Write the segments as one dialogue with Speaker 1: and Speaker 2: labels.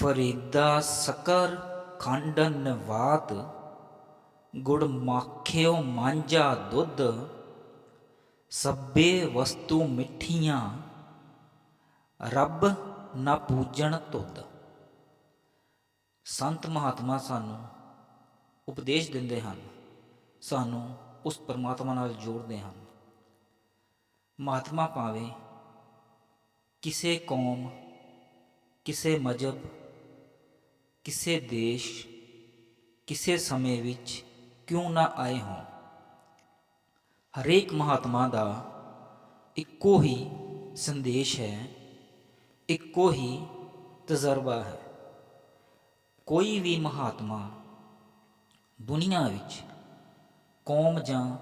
Speaker 1: ਫਰੀਦਾ ਸਕਰ ਖੰਡਨ ਨਿਵਾਤ ਗੁੜ ਮਾਖਿਓ ਮਾਂਝਾ ਦੁੱਧ, ਸਭੇ ਵਸਤੂ ਮਿੱਠੀਆਂ, ਰੱਬ ਨਾ ਪੂਜਣ ਤੁਧ। ਸੰਤ ਮਹਾਤਮਾ ਸਾਨੂੰ ਉਪਦੇਸ਼ ਦਿੰਦੇ ਹਨ, ਸਾਨੂੰ ਉਸ ਪਰਮਾਤਮਾ ਨਾਲ ਜੋੜਦੇ ਹਨ। ਮਹਾਤਮਾ ਭਾਵੇਂ ਕਿਸੇ ਕੌਮ, ਕਿਸੇ ਮਜਬ ਕਿਸੇ ਦੇਸ਼, ਕਿਸੇ ਸਮੇਂ ਵਿੱਚ ਕਿਉਂ ਨਾ ਆਏ ਹੋਣ। ਹਰੇਕ ਮਹਾਤਮਾ ਦਾ ਇੱਕੋ ਹੀ ਸੰਦੇਸ਼ ਹੈ, ਇੱਕੋ ਹੀ ਤਜਰਬਾ ਹੈ। ਕੋਈ ਵੀ ਮਹਾਤਮਾ ਦੁਨੀਆ ਵਿੱਚ ਕੌਮ ਜਾਂ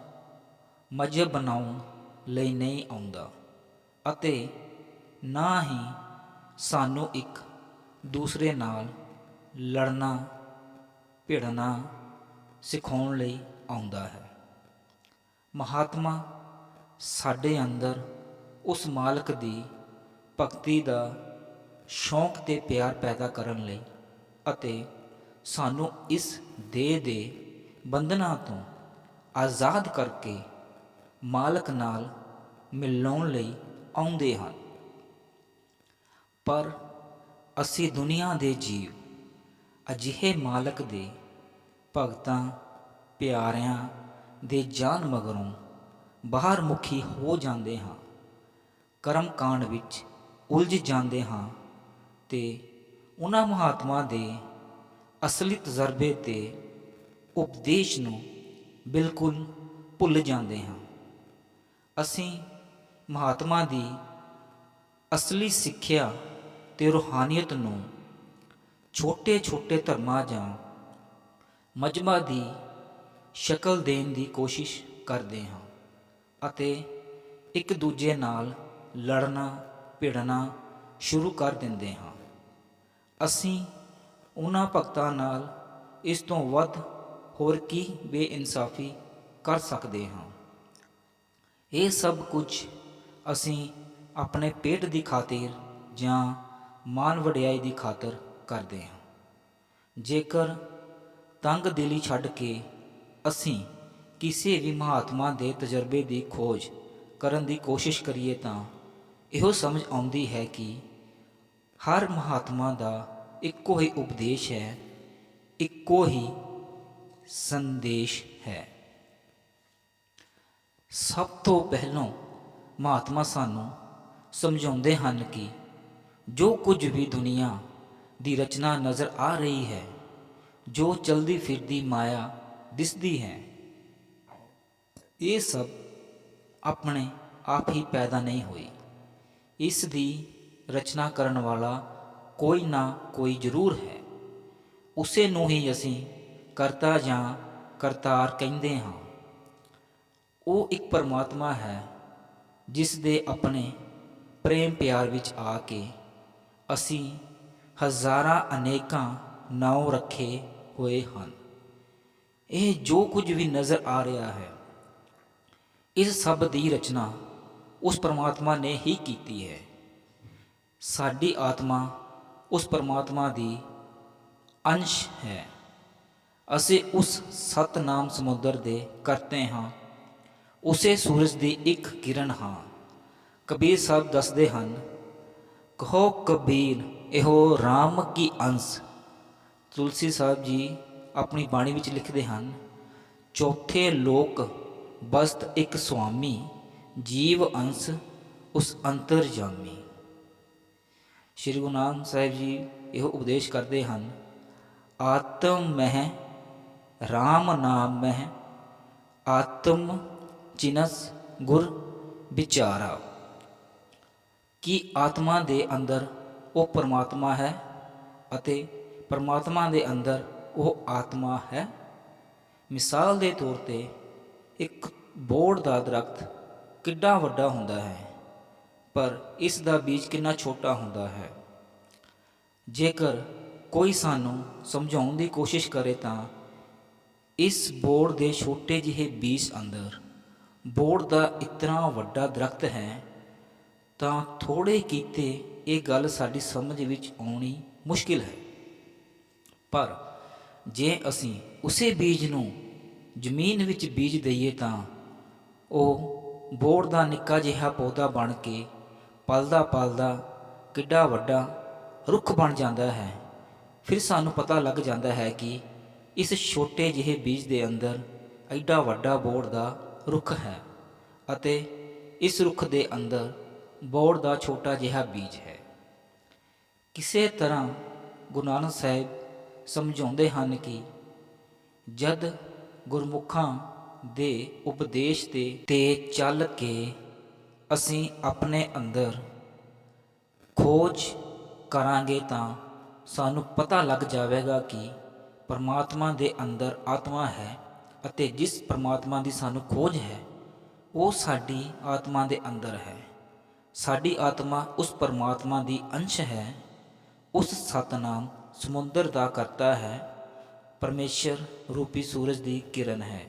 Speaker 1: ਮਜਬ ਬਣਾਉਣ ਲਈ ਨਹੀਂ ਆਉਂਦਾ ਅਤੇ ਨਾ ਹੀ ਸਾਨੂੰ ਇੱਕ ਦੂਸਰੇ ਨਾਲ ਲੜਨਾ, ਭਿੜਨਾ ਸਿਖਾਉਣ ਲਈ ਆਉਂਦਾ ਹੈ। ਮਹਾਤਮਾ ਸਾਡੇ ਅੰਦਰ ਉਸ ਮਾਲਕ ਦੀ ਭਗਤੀ ਦਾ ਸ਼ੌਂਕ ਤੇ ਪਿਆਰ ਪੈਦਾ ਕਰਨ ਲਈ ਅਤੇ ਸਾਨੂੰ ਇਸ ਦੇਹ ਦੇ ਬੰਧਨਾਂ ਤੋਂ ਆਜ਼ਾਦ ਕਰਕੇ ਮਾਲਕ ਨਾਲ ਮਿਲਾਉਣ ਲਈ ਆਉਂਦੇ ਹਨ। ਪਰ ਅਸੀਂ ਦੁਨੀਆ ਦੇ ਜੀਵ ਅਜਿਹੇ ਮਾਲਕ ਦੇ ਭਗਤਾਂ, ਪਿਆਰਿਆਂ ਦੇ ਜਾਨ ਮਗਰੋਂ ਬਾਹਰ ਮੁਖੀ ਹੋ ਜਾਂਦੇ ਹਾਂ। ਕਰਮ ਕਾਂਡ ਵਿੱਚ ਉਲਝ ਜਾਂਦੇ ਹਾਂ ਤੇ ਉਹਨਾਂ ਮਹਾਤਮਾ ਦੇ ਅਸਲੀ ਤਜਰਬੇ ਤੇ ਉਪਦੇਸ਼ ਨੂੰ ਬਿਲਕੁਲ ਭੁੱਲ ਜਾਂਦੇ ਹਾਂ। ਅਸੀਂ ਮਹਾਤਮਾ ਦੀ ਅਸਲੀ ਸਿੱਖਿਆ ਤੇ ਰੂਹਾਨੀਅਤ ਨੂੰ ਛੋਟੇ-ਛੋਟੇ ਧਰਮਾਂ ਜਾਂ ਮਜਮਾ ਦੀ ਸ਼ਕਲ ਦੇਣ ਦੀ ਕੋਸ਼ਿਸ਼ ਕਰਦੇ ਹਾਂ ਅਤੇ ਇੱਕ ਦੂਜੇ ਨਾਲ ਲੜਨਾ, ਭਿੜਨਾ ਸ਼ੁਰੂ ਕਰ ਦਿੰਦੇ ਹਾਂ। ਅਸੀਂ ਉਹਨਾਂ ਭਗਤਾਂ ਨਾਲ ਇਸ ਤੋਂ ਵੱਧ ਹੋਰ ਕੀ ਬੇਇਨਸਾਫੀ ਕਰ ਸਕਦੇ ਹਾਂ। ਇਹ ਸਭ ਕੁਝ ਅਸੀਂ ਆਪਣੇ ਪੇਟ ਦੀ ਖਾਤਰ ਜਾਂ ਮਾਨ ਵਡਿਆਈ ਦੀ ਖਾਤਰ ਕਰਦੇ ਹਾਂ। ਜੇਕਰ ਤੰਗ ਦਿਲੀ ਛੱਡ ਕੇ ਅਸੀਂ ਕਿਸੇ ਵੀ ਮਹਾਤਮਾ ਦੇ ਤਜਰਬੇ ਦੀ ਖੋਜ ਕਰਨ ਦੀ ਕੋਸ਼ਿਸ਼ ਕਰੀਏ ਤਾਂ ਇਹੋ ਸਮਝ ਆਉਂਦੀ ਹੈ ਕਿ ਹਰ ਮਹਾਤਮਾ ਦਾ ਇੱਕੋ ਹੀ ਉਪਦੇਸ਼ ਹੈ, ਇੱਕੋ ਹੀ ਸੰਦੇਸ਼ ਹੈ। ਸਭ ਤੋਂ ਪਹਿਲਾਂ ਮਹਾਤਮਾ ਸਾਨੂੰ ਸਮਝਾਉਂਦੇ ਹਨ ਕਿ ਜੋ ਕੁਝ ਵੀ ਦੁਨੀਆ ਦੀ ਰਚਨਾ ਨਜ਼ਰ ਆ ਰਹੀ ਹੈ। ਜੋ ਚਲਦੀ ਫਿਰਦੀ ਮਾਇਆ ਦਿਸਦੀ ਹੈ। ਇਹ ਸਭ ਆਪਣੇ ਆਪ ਹੀ ਪੈਦਾ ਨਹੀਂ ਹੋਈ। ਇਸ ਦੀ ਰਚਨਾ ਕਰਨ ਵਾਲਾ ਕੋਈ ਨਾ ਕੋਈ ਜ਼ਰੂਰ ਹੈ। ਉਸੇ ਨੂੰ ਹੀ ਅਸੀਂ ਕਰਤਾ ਜਾਂ ਕਰਤਾਰ ਕਹਿੰਦੇ ਹਾਂ। ਉਹ ਇੱਕ ਪਰਮਾਤਮਾ ਹੈ, ਜਿਸ ਦੇ ਆਪਣੇ ਪ੍ਰੇਮ ਪਿਆਰ ਵਿੱਚ ਆ ਕੇ ਅਸੀਂ ਹਜ਼ਾਰਾਂ ਅਨੇਕਾਂ ਨਾਉ ਰੱਖੇ ਹੋਏ ਹਨ। ਇਹ ਜੋ ਕੁਝ ਵੀ ਨਜ਼ਰ ਆ ਰਿਹਾ ਹੈ, ਇਸ ਸਭ ਦੀ ਰਚਨਾ ਉਸ ਪਰਮਾਤਮਾ ਨੇ ਹੀ ਕੀਤੀ ਹੈ। ਸਾਡੀ ਆਤਮਾ ਉਸ ਪਰਮਾਤਮਾ ਦੀ ਅੰਸ਼ ਹੈ। ਅਸੀਂ ਉਸ ਸਤਨਾਮ ਸਮੁੰਦਰ ਦੇ ਕਰਤੇ ਹਾਂ। ਉਸੇ ਸੂਰਜ ਦੀ ਇੱਕ ਕਿਰਨ ਹਾਂ। ਕਬੀਰ ਸਾਹਿਬ ਦੱਸਦੇ ਹਨ, ਕਹੋ ਕਬੀਰ ਇਹੋ ਰਾਮ ਕੀ ਅੰਸ਼? ਤੁਲਸੀ ਸਾਹਿਬ ਜੀ ਆਪਣੀ ਬਾਣੀ ਵਿੱਚ ਲਿਖਦੇ ਹਨ, ਚੌਥੇ ਲੋਕ ਬਸਤ ਇੱਕ ਸੁਆਮੀ, ਜੀਵ ਅੰਸ਼ ਉਸ ਅੰਤਰ ਜਾਮੀ। ਸ਼੍ਰੀ ਗੁਰੂ ਨਾਨਕ ਸਾਹਿਬ ਜੀ ਇਹੋ ਉਪਦੇਸ਼ ਕਰਦੇ ਹਨ, ਆਤਮ ਮਹਿ RAM ਨਾਮ ਮਹਿ, ਆਤਮ ਜਿਨਸ ਗੁਰ ਵਿਚਾਰਾ। ਕਿ ਆਤਮਾ ਦੇ ਅੰਦਰ ਉਹ ਪਰਮਾਤਮਾ ਹੈ ਅਤੇ ਪਰਮਾਤਮਾ ਦੇ ਅੰਦਰ ਉਹ ਆਤਮਾ ਹੈ। ਮਿਸਾਲ ਦੇ ਤੌਰ ਤੇ ਇੱਕ ਬੋੜ ਦਾ ਦਰਖਤ ਕਿੱਡਾ ਵੱਡਾ ਹੁੰਦਾ ਹੈ, ਪਰ ਇਸ ਦਾ ਬੀਜ ਕਿੰਨਾ ਛੋਟਾ ਹੁੰਦਾ ਹੈ। ਜੇਕਰ ਕੋਈ ਸਾਨੂੰ ਸਮਝਾਉਣ ਦੀ ਕੋਸ਼ਿਸ਼ ਕਰੇ ਤਾਂ ਇਸ ਬੋੜ ਦੇ ਛੋਟੇ ਜਿਹੇ ਬੀਜ ਅੰਦਰ ਬੋੜ ਦਾ ਇਤਨਾ ਵੱਡਾ ਦਰਖਤ ਹੈ ਤਾਂ ਥੋੜੇ ਕੀਤੇ ਇਹ ਗੱਲ ਸਾਡੀ ਸਮਝ ਵਿੱਚ ਆਉਣੀ ਮੁਸ਼ਕਿਲ ਹੈ। ਪਰ ਜੇ ਅਸੀਂ ਉਸੇ ਬੀਜ ਨੂੰ ਜ਼ਮੀਨ ਵਿੱਚ ਬੀਜ ਦਈਏ ਤਾਂ ਉਹ ਬੋੜ ਦਾ ਨਿੱਕਾ ਜਿਹਾ ਪੌਦਾ ਬਣ ਕੇ ਪਲਦਾ ਪਲਦਾ ਕਿੱਡਾ ਵੱਡਾ ਰੁੱਖ ਬਣ ਜਾਂਦਾ ਹੈ। ਫਿਰ ਸਾਨੂੰ ਪਤਾ ਲੱਗ ਜਾਂਦਾ ਹੈ ਕਿ ਇਸ ਛੋਟੇ ਜਿਹੇ ਬੀਜ ਦੇ ਅੰਦਰ ਐਡਾ ਵੱਡਾ ਬੋੜ ਦਾ ਰੁੱਖ ਹੈ ਅਤੇ ਇਸ ਰੁੱਖ ਦੇ ਅੰਦਰ ਬੋੜ ਦਾ ਛੋਟਾ ਜਿਹਾ ਬੀਜ ਹੈ। ਕਿਸੇ ਤਰ੍ਹਾਂ ਗੁਰੂ ਨਾਨਕ ਸਾਹਿਬ ਸਮਝਾਉਂਦੇ ਹਨ ਕਿ ਜਦ ਗੁਰਮੁਖਾਂ ਦੇ ਉਪਦੇਸ਼ ਤੇ ਤੇ ਚੱਲ ਕੇ ਅਸੀਂ ਆਪਣੇ ਅੰਦਰ ਖੋਜ ਕਰਾਂਗੇ ਤਾਂ ਸਾਨੂੰ ਪਤਾ ਲੱਗ ਜਾਵੇਗਾ ਕਿ ਪਰਮਾਤਮਾ ਦੇ ਅੰਦਰ ਆਤਮਾ ਹੈ ਅਤੇ ਜਿਸ ਪਰਮਾਤਮਾ ਦੀ ਸਾਨੂੰ ਖੋਜ ਹੈ, ਉਹ ਸਾਡੀ ਆਤਮਾ ਦੇ ਅੰਦਰ ਹੈ। ਸਾਡੀ ਆਤਮਾ ਉਸ ਪਰਮਾਤਮਾ ਦੀ ਅੰਸ਼ ਹੈ। ਉਸ ਸਤਨਾਮ ਸਮੁੰਦਰ ਦਾ ਕਰਤਾ ਹੈ। ਪਰਮੇਸ਼ਰ ਰੂਪੀ ਸੂਰਜ ਦੀ ਕਿਰਨ ਹੈ।